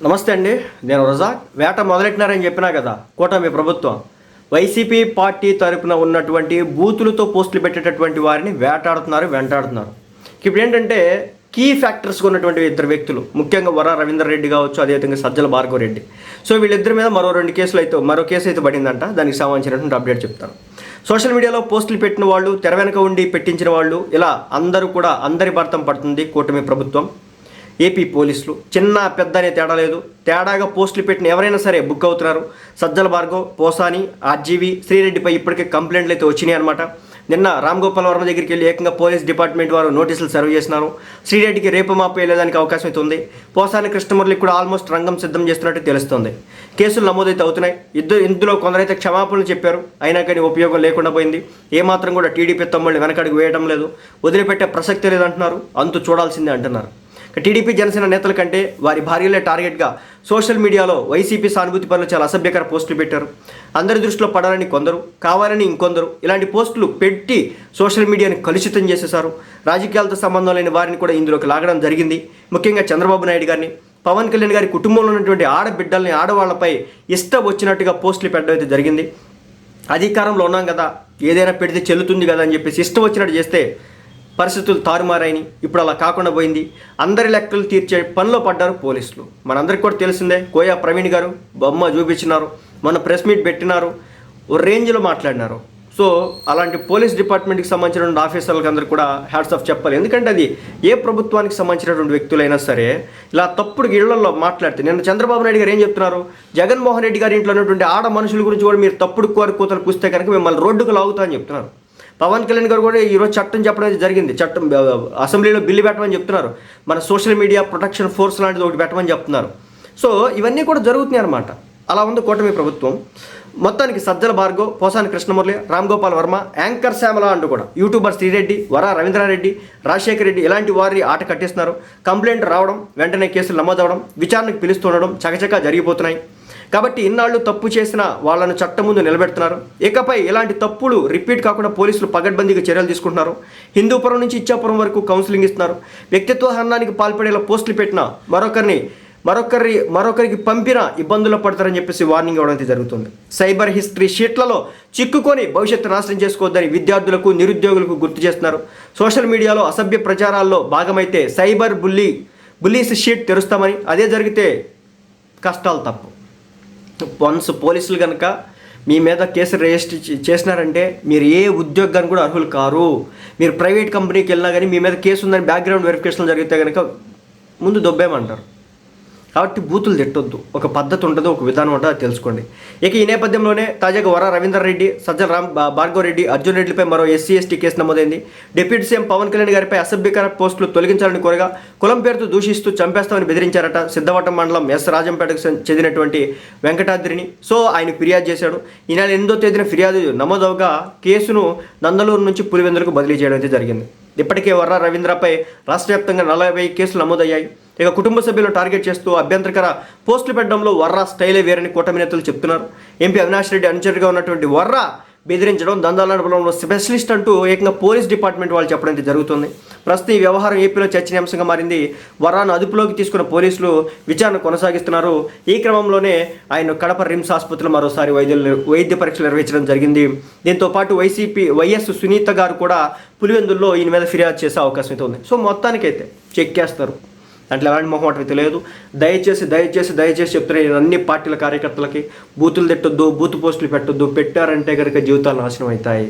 నమస్తే అండి నేను రజాక్. వేట మొదలెట్టినారని చెప్పినా కదా కూటమి ప్రభుత్వం. వైసీపీ పార్టీ తరపున ఉన్నటువంటి బూతులతో పోస్టులు పెట్టేటటువంటి వారిని వేటాడుతున్నారు వెంటాడుతున్నారు. ఇప్పుడు ఏంటంటే కీ ఫ్యాక్టర్స్గా ఉన్నటువంటి ఇద్దరు వ్యక్తులు ముఖ్యంగా వర రవీందర్ రెడ్డి కావచ్చు అదేవిధంగా సజ్జల భార్గవ రెడ్డి. సో వీళ్ళిద్దరి మీద మరో రెండు కేసులు అయితే మరో కేసు అయితే పడిందంట దానికి సంబంధించినటువంటి అప్డేట్ చెప్తాను. సోషల్ మీడియాలో పోస్టులు పెట్టిన వాళ్ళు తెర వెనక ఉండి పెట్టించిన వాళ్ళు ఇలా అందరూ కూడా అందరి భర్తం పడుతుంది కూటమి ప్రభుత్వం. ఏపీ పోలీసులు చిన్న పెద్ద అనే తేడా లేదు. తేడాగా పోస్టులు పెట్టిన ఎవరైనా సరే బుక్ అవుతున్నారు. సజ్జల భార్గవ్ పోసాని ఆర్జీవి శ్రీరెడ్డిపై ఇప్పటికే కంప్లైంట్లు అయితే వచ్చినాయి అనమాట నిన్న రామ్ గోపాల్ వర్మ దగ్గరికి వెళ్ళి ఏకంగా పోలీస్ డిపార్ట్మెంట్ వారు నోటీసులు సర్వ్ చేసినారు. శ్రీరెడ్డికి రేపు మాపు వెళ్ళేదానికి అవకాశం అయితే ఉంది. పోసాని కృష్ణమురళికి కూడా ఆల్మోస్ట్ రంగం సిద్ధం చేస్తున్నట్టు తెలుస్తోంది. కేసులు నమోదైతే అవుతున్నాయి. ఇద్దరు ఇందులో కొందరైతే క్షమాపణలు చెప్పారు. అయినా కానీ ఉపయోగం లేకుండా పోయింది. ఏమాత్రం కూడా టీడీపీ తమ్ముళ్ళు వెనకడుగు వేయడం లేదు. వదిలిపెట్టే ప్రసక్తి లేదంటున్నారు. అంతు చూడాల్సిందే అంటున్నారు. టీడీపీ జనసేన నేతల కంటే వారి భార్యలే టార్గెట్గా సోషల్ మీడియాలో వైసీపీ సానుభూతి పనులు చాలా అసభ్యకర పోస్టులు పెట్టారు. అందరి దృష్టిలో పడాలని కొందరు కావాలని ఇంకొందరు ఇలాంటి పోస్టులు పెట్టి సోషల్ మీడియాని కలుషితం చేసేశారు. రాజకీయాలతో సంబంధం లేని వారిని కూడా ఇందులోకి లాగడం జరిగింది. ముఖ్యంగా చంద్రబాబు నాయుడు గారిని పవన్ కళ్యాణ్ గారి కుటుంబంలో ఉన్నటువంటి ఆడబిడ్డల్ని ఆడవాళ్ళపై ఇష్టం వచ్చినట్టుగా పోస్టులు పెట్టడం అయితే జరిగింది. అధికారంలో ఉన్నాం కదా ఏదైనా పెడితే చెల్లుతుంది కదా అని చెప్పేసి ఇష్టం వచ్చినట్టు చేస్తే పరిస్థితులు తారుమారాయని ఇప్పుడు అలా కాకుండా పోయింది. అందరి లెక్కలు తీర్చే పనిలో పడ్డారు పోలీసులు. మనందరికి కూడా తెలిసిందే కోయా ప్రవీణ్ గారు బొమ్మ చూపించినారు మన ప్రెస్ మీట్ పెట్టినారు ఓ రేంజ్లో మాట్లాడినారు. సో అలాంటి పోలీస్ డిపార్ట్మెంట్కి సంబంధించినటువంటి ఆఫీసర్లకు అందరూ కూడా హ్యాట్స్ ఆఫ్ చెప్పాలి. ఎందుకంటే అది ఏ ప్రభుత్వానికి సంబంధించినటువంటి వ్యక్తులైనా సరే ఇలా తప్పుడు ఇళ్ళలో మాట్లాడితే నిన్న చంద్రబాబు నాయుడు గారు ఏం చెప్తున్నారు? జగన్మోహన్ రెడ్డి గారి ఇంట్లో ఉన్నటువంటి ఆడ మనుషుల గురించి కూడా మీరు తప్పుడు కోరి కూతలు కూస్తే కనుక మిమ్మల్ని రోడ్డుకు లాగుతా అని చెప్తున్నారు. పవన్ కళ్యాణ్ గారు కూడా ఈరోజు చట్టం చెప్పడం అయితే జరిగింది. చట్టం అసెంబ్లీలో బిల్లు పెట్టమని చెప్తున్నారు. మన సోషల్ మీడియా ప్రొటెక్షన్ ఫోర్స్ లాంటిది ఒకటి పెట్టమని చెప్తున్నారు. సో ఇవన్నీ కూడా జరుగుతున్నాయి అనమాట అలా ఉంది కూటమి ప్రభుత్వం. మొత్తానికి సజ్జల భార్గవ్ పోసాని కృష్ణమురళి రామ్ గోపాల్ వర్మ యాంకర్ శ్యామల అంటూ కూడా యూట్యూబర్ శ్రీరెడ్డి వర రవీంద్రారెడ్డి రాజశేఖర రెడ్డి ఇలాంటి వారిని ఆట కట్టేస్తున్నారు. కంప్లైంట్ రావడం వెంటనే కేసులు నమోదవడం విచారణకు పిలుస్తుండడం చకచకా జరిగిపోతున్నాయి. కాబట్టి ఇన్నాళ్ళు తప్పు చేసిన వాళ్ళను చట్టం ముందు నిలబెడుతున్నారు. ఇకపై ఇలాంటి తప్పులు రిపీట్ కాకుండా పోలీసులు పగడ్బందీగా చర్యలు తీసుకుంటున్నారు. హిందూపురం నుంచి ఇచ్చాపురం వరకు కౌన్సిలింగ్ ఇస్తున్నారు. వ్యక్తిత్వ హరణానికి పాల్పడేలా పోస్టులు పెట్టిన మరొకరిని మరొకరి మరొకరికి పంపిన ఇబ్బందులు పడతారని చెప్పేసి వార్నింగ్ ఇవ్వడం అయితే జరుగుతుంది. సైబర్ హిస్టరీ షీట్లలో చిక్కుకొని భవిష్యత్తు నాశనం చేసుకోవద్దని విద్యార్థులకు నిరుద్యోగులకు గుర్తు చేస్తున్నారు. సోషల్ మీడియాలో అసభ్య ప్రచారాల్లో భాగమైతే సైబర్ బుల్లీ బుల్లీస్ షీట్ తెరుస్తామని. అదే జరిగితే కష్టాలు తప్పు. వన్స్ పోలీసులు కనుక మీ మీద కేసు రిజిస్టర్ చే- చేసినారంటే మీరు ఏ ఉద్యోగానికి కూడా అర్హులు కారు. మీరు ప్రైవేట్ కంపెనీకి వెళ్ళినా కానీ మీ మీద కేసు ఉందని బ్యాక్గ్రౌండ్ వెరిఫికేషన్ జరిగితే కనుక ముందు దొబ్బేమంటారు కాబట్టి బూతులు తిట్టొద్దు. ఒక పద్ధతి ఉంటుంది ఒక విధానం ఉంటుంది అది తెలుసుకోండి. ఇక ఈ నేపథ్యంలోనే తాజాగా వర రవీందర్ రెడ్డి సజ్జల రామ్ భార్గవరెడ్డి రెడ్డి అర్జున్ రెడ్డిపై మరో ఎస్సీ ఎస్టీ కేసు నమోదైంది. డిప్యూటీ సీఎం పవన్ కళ్యాణ్ గారిపై అసభ్యకర పోస్టులు తొలగించాలని కోరగా కులం పేరుతో దూషిస్తూ చంపేస్తామని బెదిరించారట సిద్ధవటం మండలం ఎస్ రాజంపేటకు చెందినటువంటి వెంకటాద్రిని. సో ఆయన ఫిర్యాదు చేశాడు. ఈ నెల ఎనిమిదో తేదీన ఫిర్యాదు నమోదవగా కేసును నందలూరు నుంచి పులివెందులకు బదిలీ చేయడం అయితే జరిగింది. ఇప్పటికే వర్ర రవీంద్రపై రాష్ట్ర వ్యాప్తంగా నలభై కేసులు నమోదయ్యాయి. ఇక కుటుంబ సభ్యులు టార్గెట్ చేస్తూ అభ్యంతరకర పోస్టులు పెట్టడంలో వర్రా స్టైలే వేరని కూటమి నేతలు చెప్తున్నారు. ఎంపీ అవినాష్ రెడ్డి అనుచరుగా ఉన్నటువంటి వర్రా బెదిరించడం దందాల నడపడంలో స్పెషలిస్ట్ అంటూ ఏకంగా పోలీస్ డిపార్ట్మెంట్ వాళ్ళు చెప్పడం అయితే జరుగుతుంది. ప్రస్తుతం ఈ వ్యవహారం ఏపీలో చర్చనీయాంశంగా మారింది. వరాను అదుపులోకి తీసుకున్న పోలీసులు విచారణ కొనసాగిస్తున్నారు. ఈ క్రమంలోనే ఆయన కడప రిమ్స్ ఆసుపత్రిలో మరోసారి వైద్యులు వైద్య పరీక్షలు నిర్వహించడం జరిగింది. దీంతో పాటు వైసీపీ వైఎస్ సునీత గారు కూడా పులివెందుల్లో ఈయన మీద ఫిర్యాదు చేసే అవకాశం అయితే ఉంది. సో మొత్తానికైతే చెక్ చేస్తారు. దాంట్లో ఎలాంటి మొహమాట తెలియదు దయచేసి దయచేసి దయచేసి చెప్తున్నాను నేను అన్ని పార్టీల కార్యకర్తలకి బూతులు తిట్టొద్దు బూత్ పోస్టులు పెట్టొద్దు. పెట్టారంటే కనుక జీవితాలు నాశనం అవుతాయి.